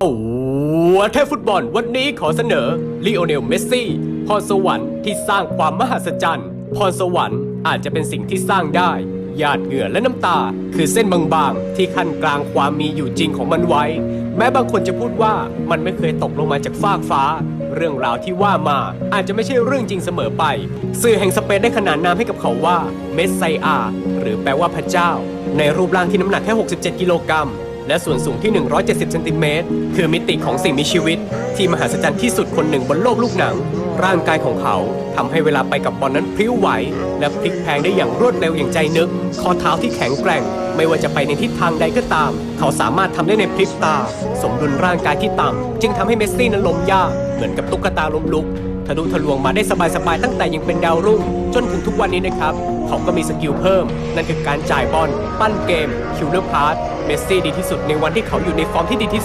โอ้เทพฟุตบอลวันนี้ขอเสนอลีโอเนลเมสซี่พรสวรรค์ที่สร้างความมหัศจรรย์พรสวรรค์อาจจะเป็นสิ่งที่สร้างได้หยาดเหงื่อและน้ำตา คือเส้นบางๆ ที่ขั้นกลางความมีอยู่จริงของมันไว้ แม้บางคนจะพูดว่ามันไม่เคยตกลงมาจากฟากฟ้า เรื่องราวที่ว่ามาอาจจะไม่ใช่เรื่องจริงเสมอไป สื่อแห่งสเปนได้ขนานนามให้กับเขาว่าเมสไซอาหรือแปลว่าพระเจ้า ในรูปร่างที่น้ำหนักแค่ 67 กิโลกรัม และส่วนสูงที่ 170เซนติเมตรคือมิติของสิ่งมีชีวิต ที่มหัศจรรย์ที่สุดคนหนึ่งบนโลกลูกหนัง ร่างกายของเขาทำให้เวลาไปกับบอลนั้นพลิ้วไหว และพลิกแพลงได้อย่างรวดเร็วอย่างใจนึก ข้อเท้าที่แข็งแกร่ง ไม่ว่าจะไปในทิศทางใดก็ตาม เขาสามารถทำได้ในพริบตา สมดุลร่างกายที่ต่ำจึงทำให้เมสซี่นั้นล้มยากเหมือนกับตุ๊กตาล้มลุก ทะลุทะลวงมาได้สบายๆตั้งแต่ยังเป็นดาวรุ่ง จนถึงทุกวันนี้นะครับ เขาก็มีสกิลเพิ่ม นั่นคือการจ่ายบอลปั้นเกมคิวเลอร์พาสเมสซี่ดีที่สุดในวันที่เขาอยู่ในฟอร์มที่ดีที่สุด